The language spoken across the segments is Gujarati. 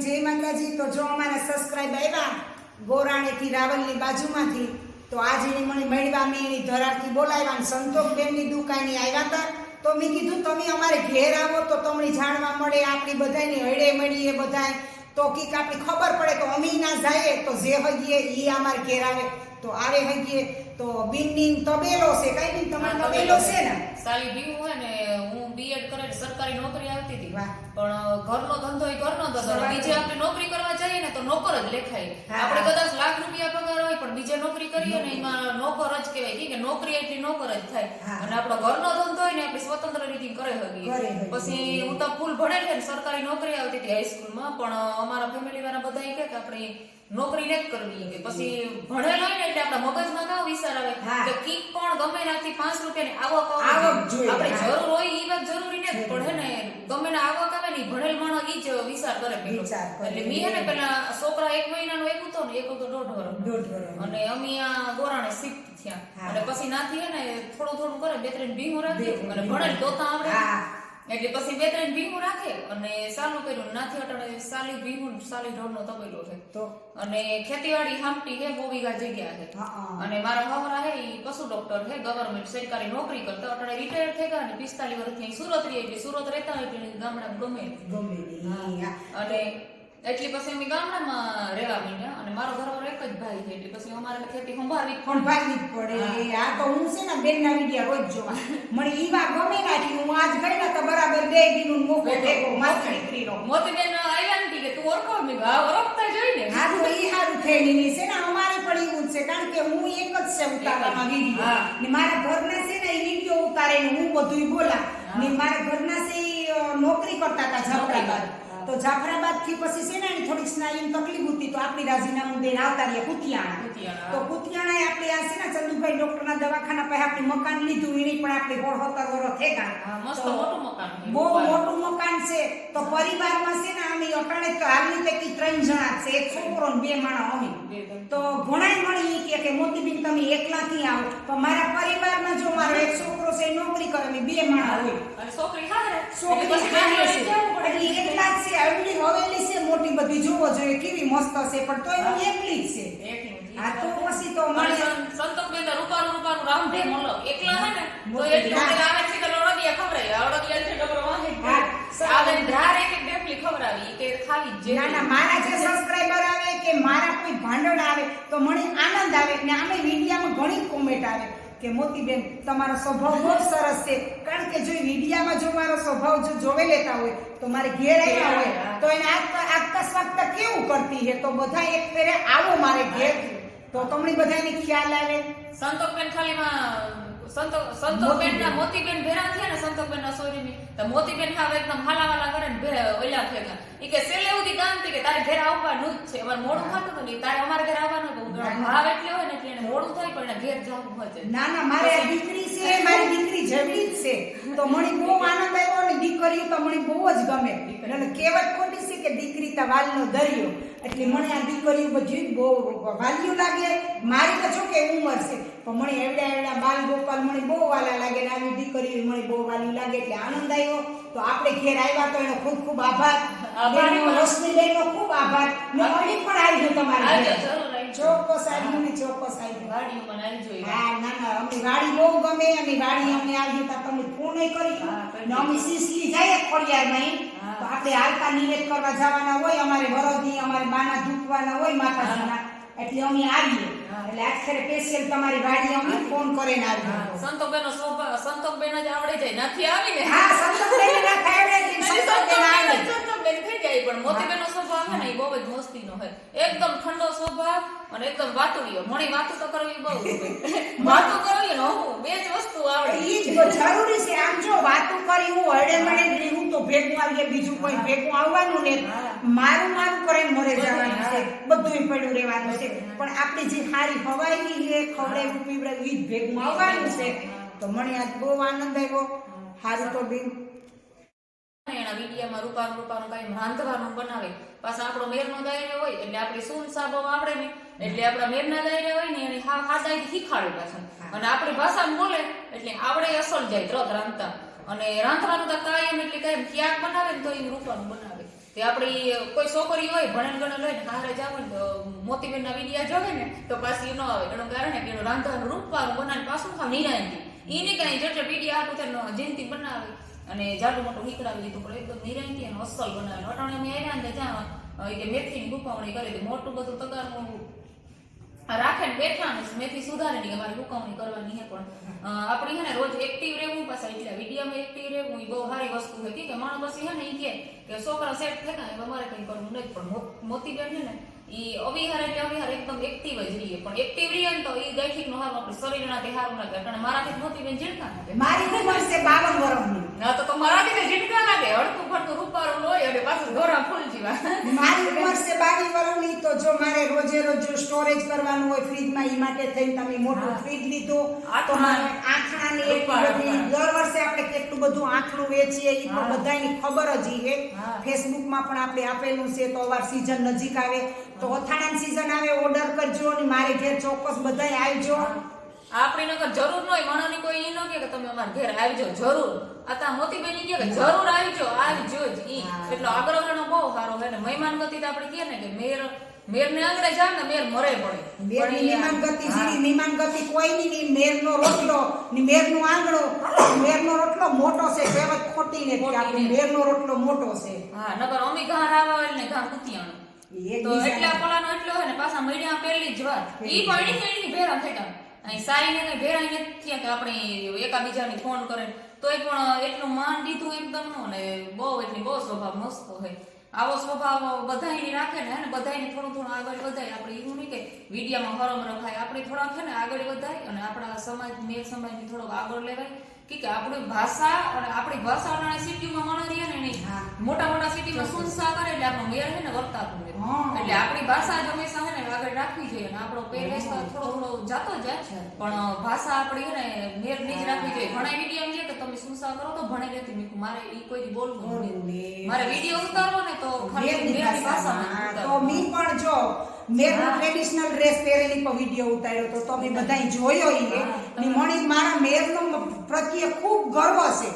જો અમારા સબસ્ક્રાઈબ આવ્યા ગોરાણેથી રાવલની બાજુમાંથી, તો આજે મને મળવા મેં એની ધરારથી બોલાવ્યા સંતોષબેનની દુકાને આવ્યા હતા. તો મેં કીધું, તમે અમારે ઘેર આવો તો તમને જાણવા મળે, આપણી બધાની હળે મળીએ બધાય. તો કીક આપણી ખબર પડે તો અમે ના જઈએ, તો જે હગીએ એ અમારે ઘેર આવે. તો આવે હગીએ તો બિનની તબેલો છે કઈ બિન તમારો તબેલો છે ને? સાલી ભીમ હોય ને હું બીએડ કરે સરકારી નોકરી આવતી હતી. પણ ઘરનો ધંધો એ ઘરનો ધંધો બીજે આપણે નોકરી કરવા જઈએ ને તો નોકર જ લેખાય. આપણે કદાચ લાખ રૂપિયા પગાર હોય પણ બીજે નોકરી કરીએ ને એમાં નોકર જ કહેવાય. કે નોકરી એટલી નોકર જ થાય. અને આપણો ઘરનો ધંધો હોય ને આપણે સ્વતંત્ર રીતે કરે શકીએ. પછી હું તો ફૂલ ભણેલ ને સરકારી નોકરી આવતી હતી હાઈસ્કૂલમાં પણ અમારા ફેમિલી વાળા બધા કે આપણે નોકરી ને જ કરવી કે. પછી ભણેલ હોય ને એટલે આપણા મગજમાં ના વિચાર આવે તો કીક પણ ગમે નાથી પાંચ રૂપિયાની આવક આવક આપણે જરૂર હોય ઈ વાત જરૂરી. ને પડે ને. ગમે ને આવક આવે ને ભણેલ માણસ ઈ જ વિચાર કરે પેલો. એટલે મી હે ને પેલા છોકરા એક મહિનાનો એક હતો ને એક હતો દોઢ વર્ષ દોઢ વર્ષનો. અને અમે આ ગોરાણે શિફ્ટ થયા. અને પછી નાથી હે ને થોડું થોડું કરે બે ત્રણ બી રાખી અને ભણેલ તો આવડે. એટલે પછી બે ત્રણ ભીંગું રાખે અને સાલું કર્યું નાથી અટાણે સાલી ભીંગું સાલી ઢોરનો તબેલો છે. તો? અને ખેતીવાડી હામટી હે બહુ વીઘા જગ્યા છે. અને મારા હવરા હે ઈ પશુ ડોક્ટર હે ગવર્નમેન્ટ સરકારી નોકરી કરતા અટાણે રિટાયર થઈ ગયા અને 45 વર્ષથી સુરત રહી એટલે સુરત રહેતા હોય એટલે ગામડામાં ગમે ગમે અને એટલે પછી અમે ગામડામાં રહેવા માંડ્યા અને મારો ઘરવાળો એક જ ભાઈ છે એટલે પછી અમારે ખેતી સંભાળવી પણ ભાગવી જ પડે આ તો હું છે ને બેનના વિડિયા રોજ જોવા મને ઈવા ગમે નાખી હું આજ ગઈ ને તો બરાબર બે દીનું મોકો ટેકો મારી દીકરીનો. મોતીબેન આવ્યા નથી કે તું ઓળખો? મેં હા ઓળખતા જોઈને હા તો ઈ હારું થયેલી છે ને અમારે પણ એવું જ છે કારણ કે હું એક જ છે ઉતારવામાં વિડિયો. ને મારા ઘરના છે ને ઈ વિડિયો ઉતારે ને હું બધુંય બોલા ને મારા ઘરના છે નોકરી કરતા હતા જાફરાબાદ તો જાફરાબાદથી પછી સેનાની થોડીક સ્નાયુની તકલીફ હતી તો આપણી રાજીનામું દઈને આવતા રહ્યા કુતિયાણા. તો કુતિયાણાએ આપણે આ છે ને ચંદુભાઈ ડોક્ટરના દવાખાના પાસે આપણે મકાન લીધું એને પણ આપણે હોળ હોતા મકાન છે. બહુ મોટું મકાન છે. તો પરિવારમાં છે ને અમે અટાણે તો હાલની પૈકી ત્રણ જણા છે. એક છોકરો ને બે માણા અમે. તો ઘણાય મળી કે કે મોતીબેન તમે એકલાથી આવો. તો મારા પરિવારમાં જો મારો એક છોકરો છે નોકરી કરે બે માણા હોય. છોકરી છોકરી એકલા છે આવડી હવેલી છે મોટી બધી જોવો જોઈએ કેવી મસ્ત છે પણ તોય હું એકલી જ છે. આ તો પછી તો મને મને સં- સંતોષબેનને રૂપાનું રૂપાનું રામઢે મળો. એકલા હે ને તો એટલું હા. આવે છે કે લોણદિયા ખવડાવી. આવડદિયા છે ડબરો વાહે. હા. આવે ધાર એક એક ડેફલી ખબર આવી કે ખાવી જે ના ના મારા જે સબસ્ક્રાઇબર આવે કે મારા કોઈ ભાંડણ આવે તો મને આનંદ આવે ને આમે મીડિયામાં ઘણી કોમેન્ટ આવે કે મોતીબેન તમારો સ્વભાવ બહુ સરસ છે. કારણ કે જો મીડિયામાં જો મારો સ્વભાવ જો જોવે લેતા હોય તો મારે ઘેર આવ્યા હોય. તો એને આગતા આગતા કેવું કરતી હે? તો બધા એક ફેરે આવો મારે ઘેર. તો તમને બધાને ખ્યાલ આવે? સંતોષબેન ખાલી સંતો- સંતોષબેનના મોતીબેન ભેરા થયા ને સંતોષબેનના સોરીની તો મોતીબેન હા એકદમ હાલાવાલા કરે ને ઓલા થયા. ઈ કે સેલે ઉધી કામથી કે તારે ઘેર આવવાનું જ છે. અમારે મોડું થતું હતું ને તારે અમારે ઘેર આવવાનું બહુ ભાવ એટલે હોય ને એટલે એને મોડું થાય પણ એને ઘેર જવું હોય ના ના મારે દીકરી છે મારી દીકરી જેવડી જ છે. તો મને બહુ આનંદ આવ્યો અને દીકરી તો મને બહુ જ ગમે. એટલે કહેવત ખોટી છે કે દીકરી તો વાલનો દરિયો. એટલે મને આ દીકરીઓ બધી બહુ વાલીઓ લાગે. મારી તો છો કે ઉંમર છે. પણ મને એવડા એવડા બાલ ગોપાલ મને બહુ વાલા લાગે ને આવી દીકરીઓ મને બહુ વાલી લાગે એટલે આનંદ આવ્યો. તો આપણે ઘેર આવ્યા તો એનો ખૂબ ખૂબ આભાર. આભાર. બેનો, રશ્મિબેનનો ખૂબ આભાર. ને અણી પણ આવી ગયો આવજો. ચોક્કસ આવ્યું ને ચોક્કસ આવ્યું ગાડીઓમાં આવી જોઈએ. હા ના ના અમને ગાડી બહુ ગમે અને ગાડી અમે આવી હતા. તમે ફોન કરી ને અમે સીસલી જઈએ ખોડિયારમાં ઈ. તો આપણે હાલતા નિવેદ કરવા જવાના હોય અમારે વરોધી અમારે બાના ધૂપવાના હોય માતાજીના. એટલે અમે આવીએ. એટલે આખરે સ્પેશિયલ તમારી વાડી અમે ફોન કરીને આવીએ. સંતોષબેનનો સ્વભાવ સંતોકબેન જ આવડે જાય. નથી આવી ને હા સંતોકબેન ના ખાવડે છે, સંતોષબેન આવે. સંતોકબેન થઈ જાય પણ સ્વભાવ છે ને એ બહુ જ મસ્તીનો હોય એકદમ ઠંડો સ્વભાવ અને એકદમ વાતુડીઓ. મણી વાતો તો કરવી બહુ વાતો કરવી ને હું બે જ વસ્તુ આવડે. ઈ જ જરૂરી છે. આમ જો વાતો કરી હું હળે મળે હું તો ભેગું આવીએ બીજું કોઈ ભેગું આવવાનું ને મારું મારું કરે મરે જવાનું છે. હા. બધું પડ્યું રહેવાનું છે. પણ આપણી જે સારી હવાઈ છે ખવડાવ્યું પીવડાવ્યું ઈ જ ભેગું આવવાનું છે. તો મને આજ બહુ આનંદ આવ્યો. હારું તો બેન. એના વીડિયામાં રૂપાનું રૂપાનું કઈ રાંધવાનું બનાવે. પાછા આપણો મેરનો દાયરો હોય એટલે આપણી સૂન સાબો આવડે ને એટલે આપણા મેરના દાયરા હોય ને એની હા શીખાડે પાછા. અને આપણી ભાષા બોલે એટલે આવડે અસલ જાય ત્રત રાંધતા. અને રાંધવાનું તો કાયમ એટલે કાયમ ક્યાંક બનાવે ને તો એ રૂપાનું બનાવે. તે આપણી કોઈ છોકરી હોય ભણન ગણેલ હોય ને હારે જાવ ને તો મોતીબેન ના વિડિયા જોવે ને તો પાછી ન આવે. એનું કારણ કે એનું રાંધવાનું રૂપવાનું બનાવીને પાછું ખાવ. નિરાંતી એને કઈ જેટલે વિડિયા આપું તો જયંતિ બનાવે. અને જાડું મોટું નીકળાવી લીધું, પણ એકદમ નિરાંતી અને અસલ બનાવે. અટાણે અમે આવ્યા ને ત્યાં કે મેથીની ગુફાવણી કરી હતી. મોટું બધું તગારનું રાખે ને બેઠા ને મેથી સુધારે નહીં અમારે હુકવણી કરવાની હે પણ આપણે હે ને રોજ એક્ટિવ રહેવું પાછા, એટલે વિડીયામાં એક્ટિવ રહેવું એ બહુ સારી વસ્તુ હતી કે માણસ પછી હે ને એ કે કે છોકરા સેટ થતા ગયા અમારે કંઈ કરવું નથી. પણ મોતી બેન છે ને એ અવિહાર એટલે અવિહાર એકદમ એક્ટિવ જ રહીએ. પણ એક્ટિવ રહીએ ને તો એ દૈહિક નો હારું આપણે શરીરના તે હારું લાગે. કારણ મારાથી મોતી બેન જીણતા મારી ઉંમર છે બાવન વર્ષની ના તો તો મારાથી તો લાગે હડકું ફરતું રૂપારું હોય અને પાછું ગોરા ફૂલ જેવા મારી ઉંમર છે બાવીસ વર્ષની તો જો મારે રોજે રોજ જો સ્ટોરેજ કરવાનું હોય ફ્રીજમાં ઈ માટે થઈને તમે મોટું ફ્રીજ લીધું તો મારે આથણાની એટલી બધી દર વર્ષે આપણે કેટલું બધું આથણું વેચીએ ઈ તો હા. બધાયની ખબર જ હા. ફેસબુકમાં પણ આપણે આપેલું છે તો અવાર સિઝન નજીક આવે. તો અથાણાની સિઝન આવે ઓર્ડર કરજો અને મારે ઘેર ચોક્કસ બધાય આવજો. આપણી નગર જરૂર ન હોય મણોની કોઈ ઈ ન કે તમે અમારા ઘેર આવજો જરૂર. આતા મોતીબેન કે જરૂર આવજો આવજો જ ઈ. એટલો આગ્રહ બહુ સારો હે ને મહેમાન ગતિ તો આપણે કહે ને કે મેર મેર ને આંગળે જાય ને મેર મરે પડે. મેરની મહેમાન ગતિ જીરી મહેમાન ગતિ કોઈની મેર નો રોટલો ની મેર નો આંગળો મેર નો રોટલો મોટો છે કહેવત ખોટી ને કે આપણે ખોટી નો રોટલો મોટો છે. હા નગર અમી ઘર આવા ને ઘાર કુતિયાણું તો એટલા પલાનો એટલો હે ને પાછા મળ્યા પહેલી જ વાત ઈ પાણી એની ભેરા થઈ ગયા અહીં સાઈને કઈ ભેરા નથી થયા કે આપણે એકાબીજાને ફોન કરે. તોય પણ એટલું માન દીધું એકદમ અને બહુ એટલી બહુ સ્વભાવ મસ્ત હોય. આવો સ્વભાવ બધાયની રાખે ને ને? બધાયને થોડું થોડું આગળ વધાય. આપણે એવું નહીં કે વિડીયામાં હરમ રખાય. આપણે થોડાક છે ને આગળ વધાય અને આપણા સમાજ મેર સમાજને થોડોક આગળ લેવાય. કે કે આપણી ભાષા અને આપણી ભાષા સિટીમાં માણસ રહે ને નહીં મોટા મોટા સિટીમાં સુનસા કરે એટલે આપણો મેર છે ને વર્તાતું એટલે આપણી ભાષા જ હંમેશા છે ને આગળ રાખવી જોઈએ અને આપણો પહેરવેશ તો થોડો થોડો જાતો જાય પણ ભાષા આપણી છે ને મેરની જ રાખવી જોઈએ. ઘણા મીડિયમ છે કે તમે સુસા કરો તો ભણે લેતી. મેં મારે એ કોઈ બોલવું. મારે વીડિયો ઉતારવો ને તો ખાલી. ભાષામાં. તો મી પણ જો મેરનો ટ્રેડિશનલ ડ્રેસ પહેરેલી પણ વીડિયો ઉતાર્યો તો તમે બધાય જોયો એ. મણી મારા મેરનો પ્રત્યે ખૂબ ગર્વ છે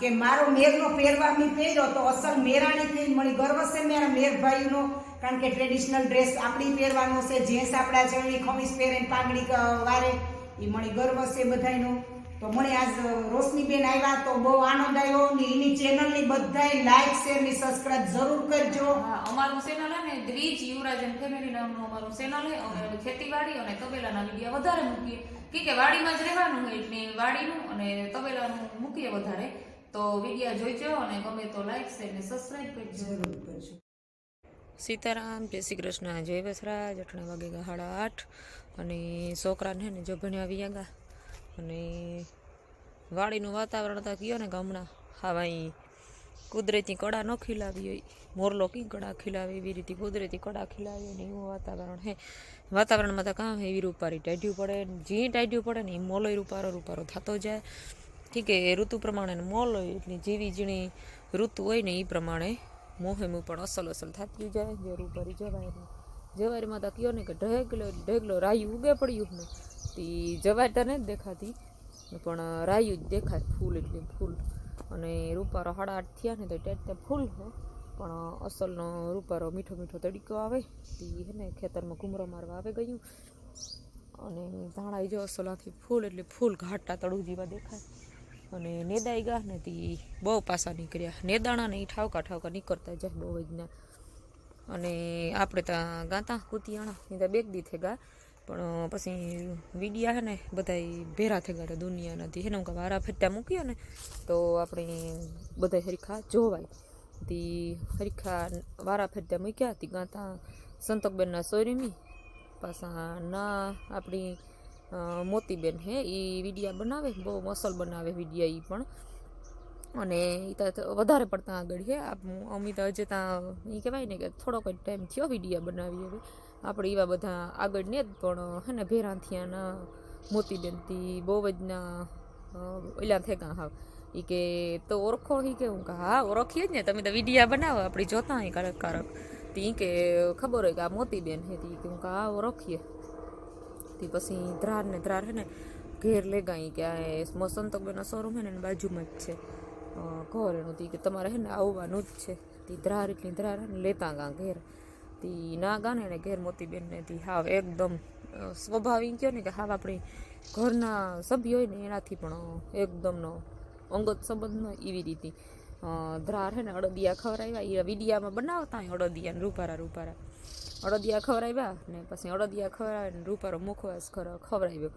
કે મારો મેરનો પહેરવા મેં પહેર્યો તો અસલ મેરાણી થઈ મળી ગર્વ છે મારા મેરભાઈનો કારણ કે ટ્રેડિશનલ ડ્રેસ આપણી પહેરવાનો છે જેન્ટ્સ આપણા જેવી ખમીસ પહેરે પાઘડી વારે એ મળી ગર્વ છે બધાયનો. તો મને આજ રોશનીબેન આવ્યા તો બહુ આનંદ આવ્યો ને એની ચેનલની બધાય લાઈક શેર ને સબસ્ક્રાઇબ જરૂર કરજો. હા અમારું ચેનલ હે ને દ્રીજ યુવરાજ એન્ડ ફેમિલી નામનું અમારું ચેનલ હે. અમે ખેતીવાડી અને તબેલાના વીડિયો વધારે મૂકીએ. કે કે વાડીમાં જ રહેવાનું હોય એટલે વાડીનું અને તબેલાનું મૂકીએ વધારે. તો વીડિયો જોઈજો અને ગમે તો લાઈક શેર ને સબસ્ક્રાઇબ કરજો. જરૂર કરજો. સીતારામ જય શ્રી કૃષ્ણ જય વસરાજ અઠણા વાગે સાડા આઠ. અને છોકરાને ને જો ભણ્યા આવ્યા ગયા અને વાડીનું વાતાવરણ તો કયો ને ગામડા. હા ભાઈ, કુદરતી કળા ન ખીલાવી હોય. મોરલો કી કળા ખીલાવે એવી રીતે? કુદરતી કડા ખીલાવે ને એવું વાતાવરણ હે. વાતાવરણમાં તો હે એવી રૂપારી ટાઢ્યું પડે જે ટાઢ્યું પડે ને એ મોલોય રૂપારો રૂપારો થતો જાય. ઠીક એ ઋતુ પ્રમાણે મોલ હોય એટલે જેવી ઝીણી ઋતુ હોય ને એ પ્રમાણે મોહેમું પણ અસલ અસલ થતી જાય જે રૂપારી જવાય જવારીમાં તો કયો ને કે ઢગલો ઢગલો રાયું ઉગે પડ્યું ને. તી જવાય તો નથી દેખાતી, પણ રાયું જ દેખાય ફૂલ એટલે ફૂલ. અને રૂપારો સાડા આઠ થયા ને તો ત્યાં ફૂલ છે પણ અસલનો રૂપારો મીઠો મીઠો તડકો આવે તે હે ને ખેતરમાં ઘૂમરો મારવા આવે ગયું. અને ધાણા જો અસલાથી ફૂલ એટલે ફૂલ ઘાટા તળું જેવા દેખાય. અને નેદાઈ ગયા ને તી બહુ પાસા નીકળ્યા. નેદાણા ને એ ઠાવકા ઠાવકા નીકળતા જાય બહુ જ ના. અને આપણે ત્યાં ગાતા કુતિયાણા એ ત્યાં બેગ દીથે ગયા પણ પછી વિડિયા હે ને બધા ભેરા થઈ ગયા હતા દુનિયાનાથી. હે ને હું વારા ફેરતા મૂકીએ ને તો આપણે બધા હરીખા જોવાય. તી હરીખા વારા ફેરતા મૂક્યા તી ગાતા સંતોકબેનના સોરીમી પાછા ના આપણી અ, મોતીબેન હે એ વિડિયા બનાવે બહુ મસલ બનાવે વિડિયા એ પણ. અને એ તો વધારે પડતા આગળ છે આપ- અમે તો હજી ત્યાં એ કહેવાય ને કે થોડોક જ ટાઈમ થયો વિડીયા બનાવી હવે. આપણે એવા બધા આગળ ને જ પણ હે ને ભેરા થયાના મોતીબેનથી બહુ જ ના ઓલા થેગા હાવ. એ કે તો ઓળખો એ કે હું કે હા, ઓળખીએ જ ને, તમે તો વિડીયા બનાવો, આપણે જોતા હોય કારક કારક. તે કે ખબર હોય કે આ મોતીબેન હે તી કે હું કે હા, ઓળખીએ. તે પછી ધ્રાર ને ધ્રાર હે ને ઘેર લે ગઈ કે આ સંતકબેનનો શોરૂમ હે ને બાજુમાં જ છે. ઘર એનું તી કે તમારે હે ને આવવાનું જ છે. તી ધ્રાર એટલી ધ્રાર હે લેતા ગા ઘેર. તી ના ગાને એને ઘેર મોતીબેનને તી હાવ એકદમ સ્વભાવ કયો ને કે હાવ આપણી ઘરના સભ્ય હોય ને એનાથી પણ એકદમનો અંગત સંબંધ ન એવી રીતે. અ, ધ્રાર હે ને અડદિયા ખવડાવ્યા એ વિડિયામાં બનાવતા હોય અડદિયા ને રૂપારા રૂપારા. અડદિયા ખવડાવ્યા ને પછી અડદિયા ખવરાવે ને રૂપારો મુખવાસ ખવડાવ્યો.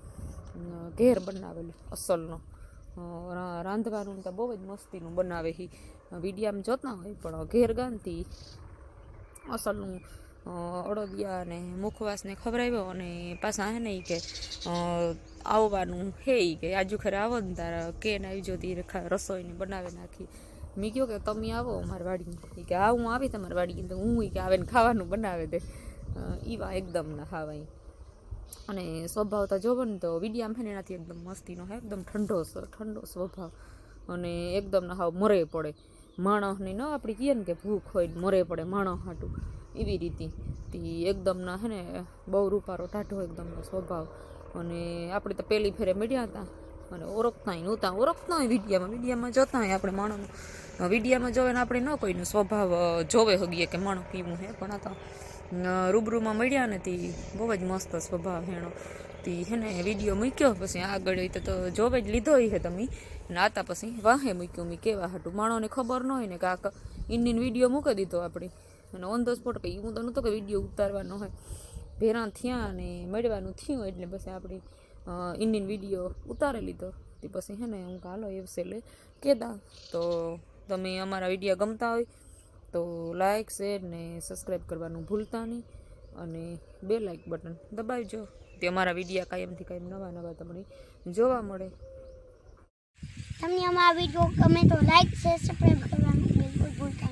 ઘેર બનાવેલું અસલનો. રાંધવાનું તો બહુ જ મસ્તીનું બનાવે હી. વિડીયામાં જોતા હોય પણ ઘેર ગાનથી અસલનું અડદિયા ને મુખવાસને ખવડાવ્યો અને પાછા હે ને કે આવવાનું હે એ કે, આજુ ખરે આવો ને તારા કેન આવી જોતી રસોઈને બનાવી નાખી. મેં કહ્યું કે તમે આવો અમારી વાડીમાં ઈ કે, હા, હું આવી તમારી વાડી તો હું કે આવે ને ખાવાનું બનાવે દે. એવા એકદમ ના ખાવાય અને સ્વભાવ તો જોવો ને તો વિડીયામાં છે એનાથી એકદમ મસ્તીનો હે, એકદમ ઠંડો ઠંડો સ્વભાવ. અને એકદમ ના હાવ મરે પડે. માણસને ન આપણે કહીએ ને કે ભૂખ હોય મરે પડે માણસ હાટું, એવી રીતે. તી એકદમના હે ને, બહુ રૂપારો ટાઢો એકદમનો સ્વભાવ. અને આપણે તો પહેલી ફેરે મળ્યા હતા. અને ઓળખતા હોય નહોતા. ઓળખતા હોય વિડીયામાં વિડીયામાં જોતા હોય આપણે માણસ વિડીયામાં જોવે ને આપણે ન કોઈનો સ્વભાવ જોવે હગીએ કે માણસ કેવું હે. પણ આ તો રૂબરૂમાં મળ્યા ને તી બહુ જ મસ્ત સ્વભાવ હેણો. તી હે ને, વીડિયો મૂક્યો, પછી આગળ હોય તો જોવે જ લીધો હે તમે. નાતા પછી વાહે મૂક્યું મેં, કેવા હાટું? માણોને ખબર ન હોય ને કાક. ઇન્ડિયન વીડિયો મૂકી દીધો આપણે. અને ઓન ધ સ્પોટ કંઈ, હું તો નહોતો કે વીડિયો ઉતારવાનો હોય. ભેરા થયા અને મળવાનું થયું એટલે પછી આપણે ઇન્ડિયન વીડિયો ઉતારી લીધો. તે પછી હે ને હું કાલો એવું સેલે કહેતા તો તમે અમારા વીડિયો ગમતા હોય, તો લાઈક શેર ને સબસ્ક્રાઈબ કરવાનું ભૂલતા નહીં. અને બે લાઈક બટન દબાવજો. તે અમારા વિડીયા કાયમથી કાયમ નવા નવા તમને જોવા મળે. તમને અમારા વીડિયો ગમે તો લાઈક શેર સબસ્ક્રાઈબ કરવાનું બિલકુલ ભૂલતા